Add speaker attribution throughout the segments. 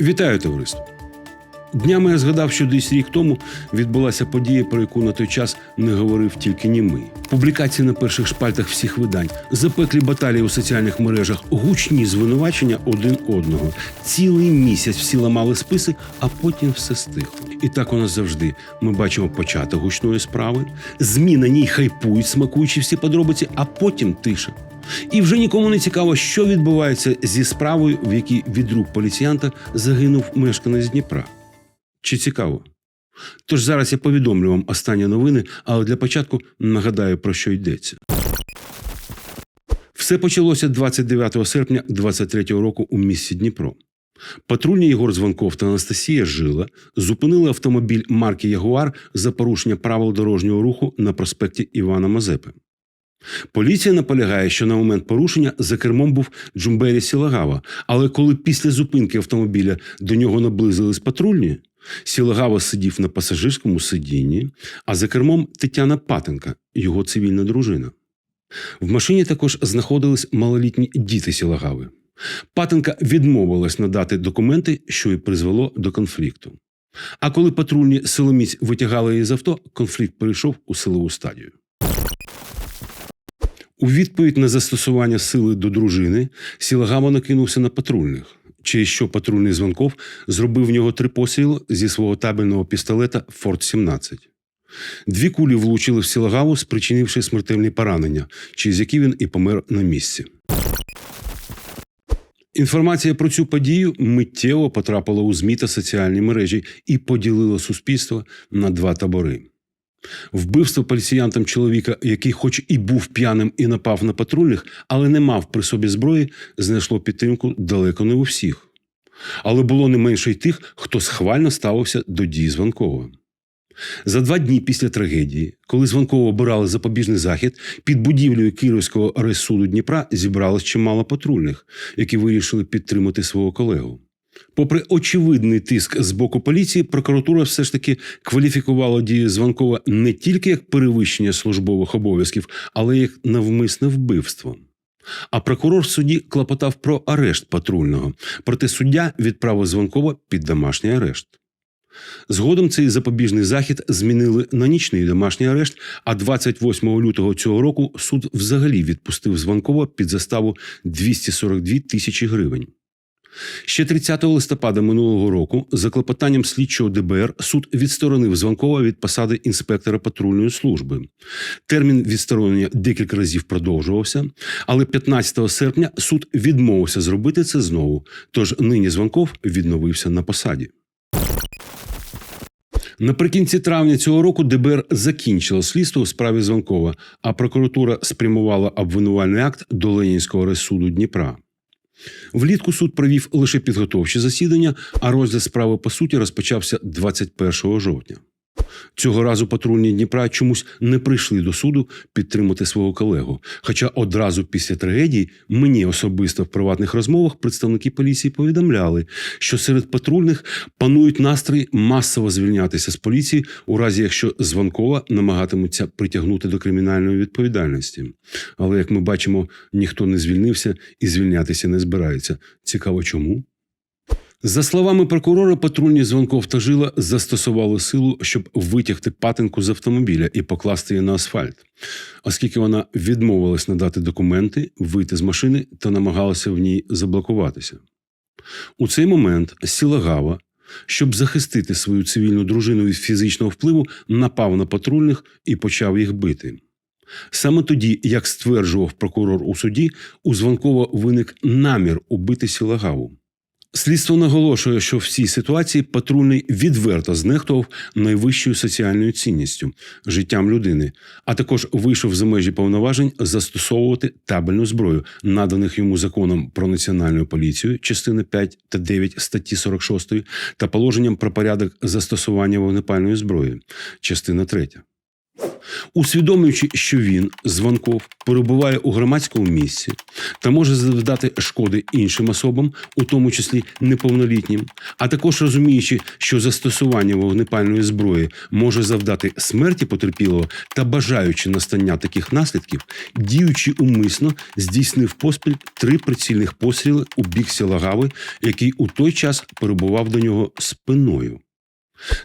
Speaker 1: Вітаю товариство! Днями я згадав, що десь рік тому відбулася подія, про яку на той час не говорив тільки німий. Публікації на перших шпальтах всіх видань, запеклі баталії у соціальних мережах, гучні звинувачення один одного. Цілий місяць всі ламали списи, а потім все стихло. І так у нас завжди. Ми бачимо початок гучної справи, змі на ній хайпують, смакуючи всі подробиці, а потім тиша. І вже нікому не цікаво, що відбувається зі справою, в якій від рук поліціянта загинув мешканець Дніпра. Чи цікаво? Тож зараз я повідомлю вам останні новини, але для початку нагадаю про що йдеться. Все почалося 29 серпня 23 року у місті Дніпро. Патрульні Єгор Звонков та Анастасія Жила зупинили автомобіль марки Ягуар за порушення правил дорожнього руху на проспекті Івана Мазепи. Поліція наполягає, що на момент порушення за кермом був Джумбері Сілагава, але коли після зупинки автомобіля до нього наблизились патрульні, Сілагава сидів на пасажирському сидінні, а за кермом Тетяна Патенка, його цивільна дружина. В машині також знаходились малолітні діти Сілагави. Патенка відмовилась надати документи, що й призвело до конфлікту. А коли патрульні силоміць витягали її з авто, конфлікт перейшов у силову стадію. У відповідь на застосування сили до дружини Сілагава накинувся на патрульних, через що патрульний Звонков зробив в нього три постріли зі свого табельного пістолета Форт 17 Дві кулі влучили в Сілагаву, спричинивши смертельні поранення, через які він і помер на місці. Інформація про цю подію миттєво потрапила у ЗМІ та соціальні мережі і поділила суспільство на два табори. Вбивство поліціянтам чоловіка, який, хоч і був п'яним і напав на патрульних, але не мав при собі зброї, знайшло підтримку далеко не у всіх. Але було не менше й тих, хто схвально ставився до дій Званкова. За два дні після трагедії, коли Званкова обирали запобіжний захід, під будівлею Кіровського райсуду Дніпра зібралось чимало патрульних, які вирішили підтримати свого колегу. Попри очевидний тиск з боку поліції, прокуратура все ж таки кваліфікувала дії Званкова не тільки як перевищення службових обов'язків, але й як навмисне вбивство. А прокурор в суді клопотав про арешт патрульного, проте суддя відправив Званкова під домашній арешт. Згодом цей запобіжний захід змінили на нічний домашній арешт, а 28 лютого цього року суд взагалі відпустив Званкова під заставу 242 тисячі гривень. Ще 30 листопада минулого року за клопотанням слідчого ДБР суд відсторонив Званкова від посади інспектора патрульної служби. Термін відсторонення декілька разів продовжувався, але 15 серпня суд відмовився зробити це знову. Тож нині Званков відновився на посаді. Наприкінці травня цього року ДБР закінчило слідство у справі Званкова, а прокуратура спрямувала обвинувальний акт до Ленінського райсуду Дніпра. Влітку суд провів лише підготовчі засідання, а розгляд справи по суті розпочався 21 жовтня. Цього разу патрульні Дніпра чомусь не прийшли до суду підтримати свого колегу. Хоча одразу після трагедії мені особисто в приватних розмовах представники поліції повідомляли, що серед патрульних панують настрої масово звільнятися з поліції, у разі якщо Званкова намагатимуться притягнути до кримінальної відповідальності. Але як ми бачимо, ніхто не звільнився і звільнятися не збирається. Цікаво, чому? За словами прокурора, патрульні Звонков та Жила застосували силу, щоб витягти патинку з автомобіля і покласти її на асфальт, оскільки вона відмовилась надати документи, вийти з машини та намагалася в ній заблокуватися. У цей момент Сілагава, щоб захистити свою цивільну дружину від фізичного впливу, напав на патрульних і почав їх бити. Саме тоді, як стверджував прокурор у суді, у Звонкова виник намір убити Сілагаву. Слідство наголошує, що в цій ситуації патрульний відверто знехтував найвищою соціальною цінністю життям людини, а також вийшов за межі повноважень застосовувати табельну зброю, наданих йому законом про національну поліцію, частини 5 та 9 статті 46 та положенням про порядок застосування вогнепальної зброї, частина 3. Усвідомлюючи, що він, Званков, перебуває у громадському місці та може завдати шкоди іншим особам, у тому числі неповнолітнім, а також розуміючи, що застосування вогнепальної зброї може завдати смерті потерпілого та бажаючи настання таких наслідків, діючи умисно, здійснив поспіль три прицільних постріли у бік Сілагави, який у той час перебував до нього спиною.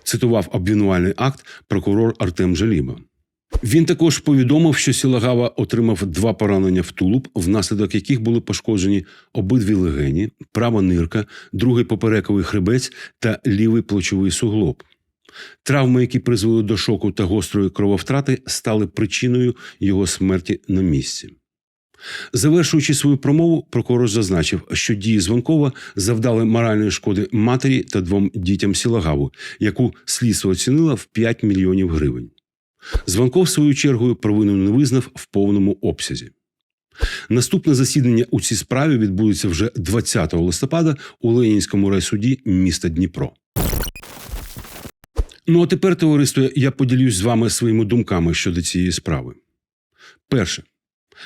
Speaker 1: Цитував обвинувальний акт прокурор Артем Жаліба. Він також повідомив, що Сілагава отримав два поранення в тулуб, внаслідок яких були пошкоджені обидві легені, права нирка, другий поперековий хребець та лівий плечовий суглоб. Травми, які призвели до шоку та гострої крововтрати, стали причиною його смерті на місці. Завершуючи свою промову, прокурор зазначив, що дії Звонкова завдали моральної шкоди матері та двом дітям Сілагаву, яку слідство оцінило в 5 мільйонів гривень. Звонков своєю чергою провину не визнав в повному обсязі. Наступне засідання у цій справі відбудеться вже 20 листопада у Ленінському райсуді міста Дніпро. Ну а тепер, товариство, я поділюсь з вами своїми думками щодо цієї справи. Перше,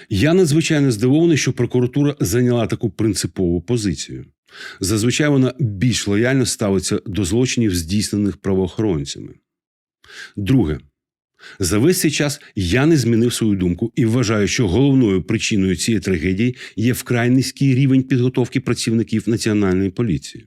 Speaker 1: я надзвичайно здивований, що прокуратура зайняла таку принципову позицію. Зазвичай вона більш лояльно ставиться до злочинів, здійснених правоохоронцями. Друге, за весь цей час я не змінив свою думку і вважаю, що головною причиною цієї трагедії є вкрай низький рівень підготовки працівників національної поліції.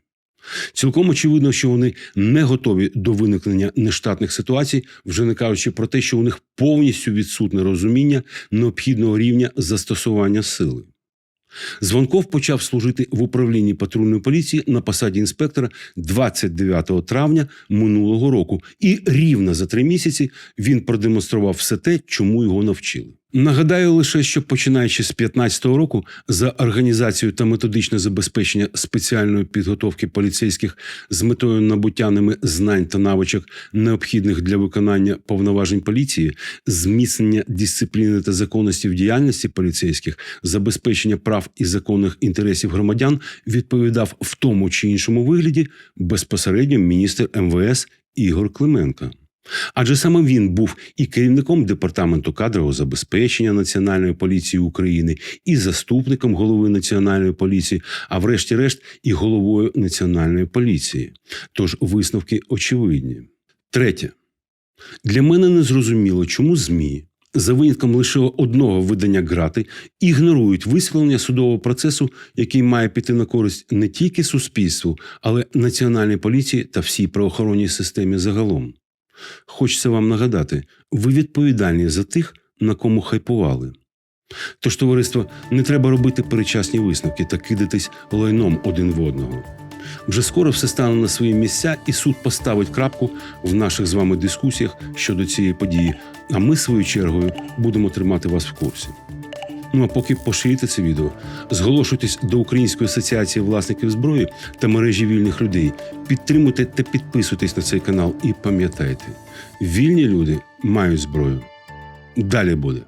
Speaker 1: Цілком очевидно, що вони не готові до виникнення нештатних ситуацій, вже не кажучи про те, що у них повністю відсутне розуміння необхідного рівня застосування сили. Звонков почав служити в управлінні патрульної поліції на посаді інспектора 29 травня минулого року, і рівно за три місяці він продемонстрував все те, чому його навчили. Нагадаю лише, що починаючи з 2015 року за організацію та методичне забезпечення спеціальної підготовки поліцейських з метою набуття ними знань та навичок, необхідних для виконання повноважень поліції, зміцнення дисципліни та законності в діяльності поліцейських, забезпечення прав і законних інтересів громадян, відповідав в тому чи іншому вигляді безпосередньо міністр МВС Ігор Клименко. Адже саме він був і керівником департаменту кадрового забезпечення Національної поліції України, і заступником голови Національної поліції, а врешті-решт, і головою Національної поліції. Тож висновки очевидні. Третє. Для мене незрозуміло, чому ЗМІ, за винятком лише одного видання грати, ігнорують висвітлення судового процесу, який має піти на користь не тільки суспільству, але національній поліції та всій правоохоронній системі загалом. Хочеться вам нагадати, ви відповідальні за тих, на кому хайпували. Тож, товариство, не треба робити перечасні висновки та кидатись лайном один в одного. Вже скоро все стане на свої місця, і суд поставить крапку в наших з вами дискусіях щодо цієї події. А ми, свою чергою, будемо тримати вас в курсі. Ну а поки поширюйте це відео, зголошуйтесь до Української асоціації власників зброї та мережі вільних людей, підтримуйте та підписуйтесь на цей канал і пам'ятайте, вільні люди мають зброю. Далі буде.